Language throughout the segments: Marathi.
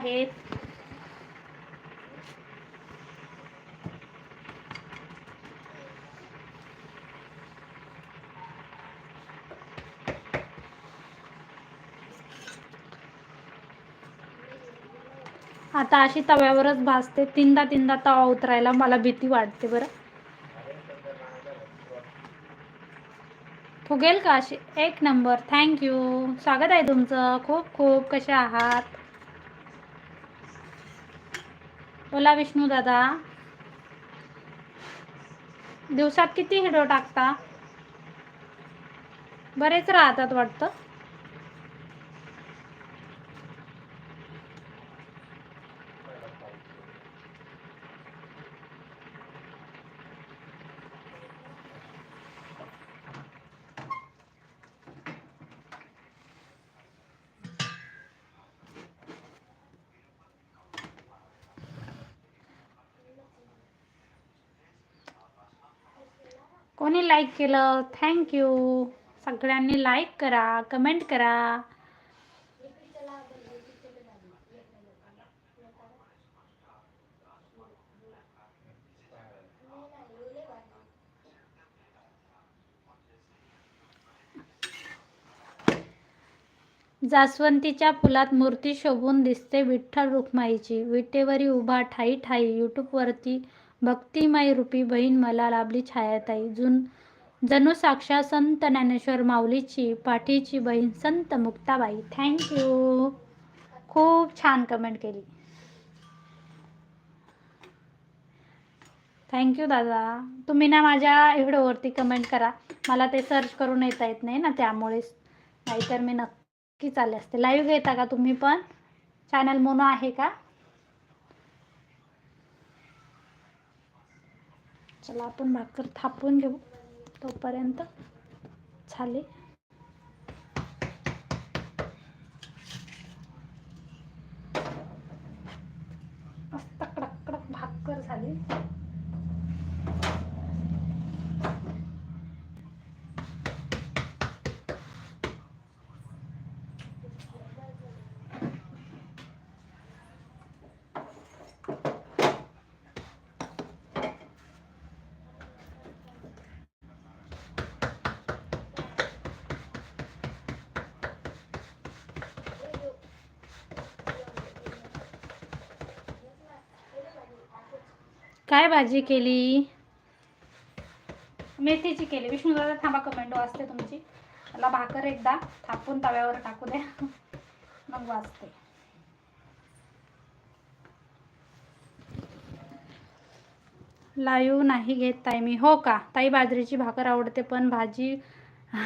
आहेत. आता अशी तव्यावरच भाजते. तीनदा तीनदा तवा उतरायला मला भीती वाटते बरं. फुगेल का अशी? एक नंबर. थँक्यू स्वागत आहे तुमचं. खूप खूप कसे आहात? बोला विष्णू दादा. दिवसात किती हिडो टाकता? बरेच राहतात वाटतं. कोणी लाईक केलं? थँक्यू सगळ्यांनी लाईक करा कमेंट करा. जास्वंतीच्या फुलात मूर्ती शोभून दिसते विठ्ठल रुक्माईची. विटेवरी उभा ठाई ठाई. यूट्यूबवरती भक्तिमय रूपी बहीण मला लाभली छायाताई. जुन जणू साक्षात संत ज्ञानेश्वर माऊलीची पाठीची बहीण संत मुक्ताबाई. थँक्यू खूप छान कमेंट केली. थँक्यू दादा. तुम्ही ना माझ्या व्हिडिओवरती कमेंट करा. मला ते सर्च करून येता येत नाही ना त्यामुळेच नाहीतर मी नक्की चालले असते. लाईव्ह घेता का तुम्ही पण? चॅनल मोनो आहे का? चला आपण भाकर थापून घेऊ तोपर्यंत. झाले काय भाजी केली? मेथीची केली. विष्णूदादा थांबा कमेंट वाचते तुमची. मला भाकर एकदा थापून तव्यावर टाकू द्या. मग वाचते. लाईव्ह नाही घेत ताई मी. हो का? ताई बाजरीची भाकर आवडते पण भाजी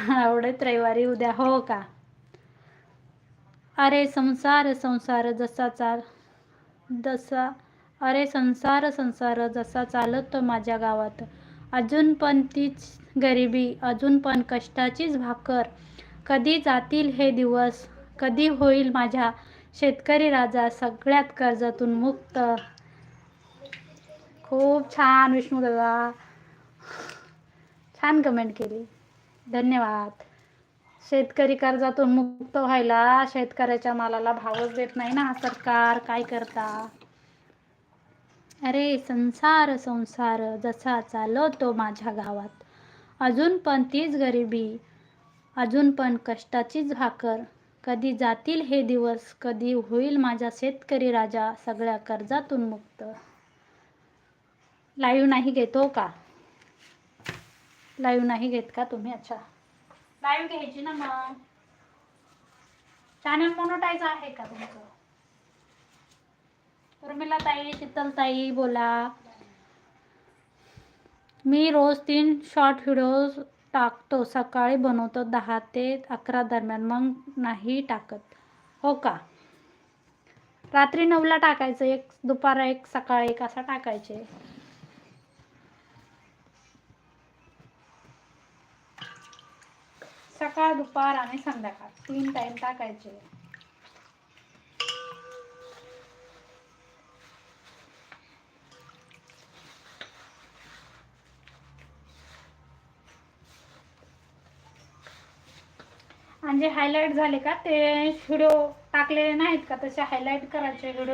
आवडत रविवारी उद्या. हो का? अरे संसार संसार जसा चाल जसा अरे संसार संसार जसा चालतो माझ्या गावात. अजून पण तीच गरिबी अजून पण कष्टाचीच भाकर. कधी जातील हे दिवस कधी होईल माझ्या शेतकरी राजा सगळ्यात कर्जातून मुक्त. खूप छान विष्णू दादा. छान कमेंट केली. धन्यवाद. शेतकरी कर्जातून मुक्त व्हायला शेतकऱ्याच्या मालाला भावच देत नाही ना सरकार. काय करता? अरे संसार संसार जसा चालवतो माझ्या गावात. अजून पण तीच गरिबी अजून पण कष्टाचीच भाकर. कधी जातील हे दिवस कधी होईल माझा शेतकरी राजा सगळ्या कर्जातून मुक्त. लाईव्ह नाही घेतो का? लाईव्ह नाही घेत का तुम्ही अच्छा? लाईव्ह घ्यायची ना मग. चॅनल मोनोटाईज आहे का तुमचं? उर्मिला ताई शीतल ताई बोला. मी रोज तीन शॉर्ट व्हिडिओ टाकतो. सकाळी बनवतो दहा ते अकरा दरम्यान. मग नाही टाकत. हो का? रात्री नऊला टाकायचं. एक दुपार एक सकाळी एक असा टाकायचे. सकाळ दुपार आणि संध्याकाळ. तीन टाईम टाकायचे. आणि जे हायलाईट झाले का? ते व्हिडिओ टाकलेले नाहीत का? तसे हायलाईट करायचे व्हिडिओ?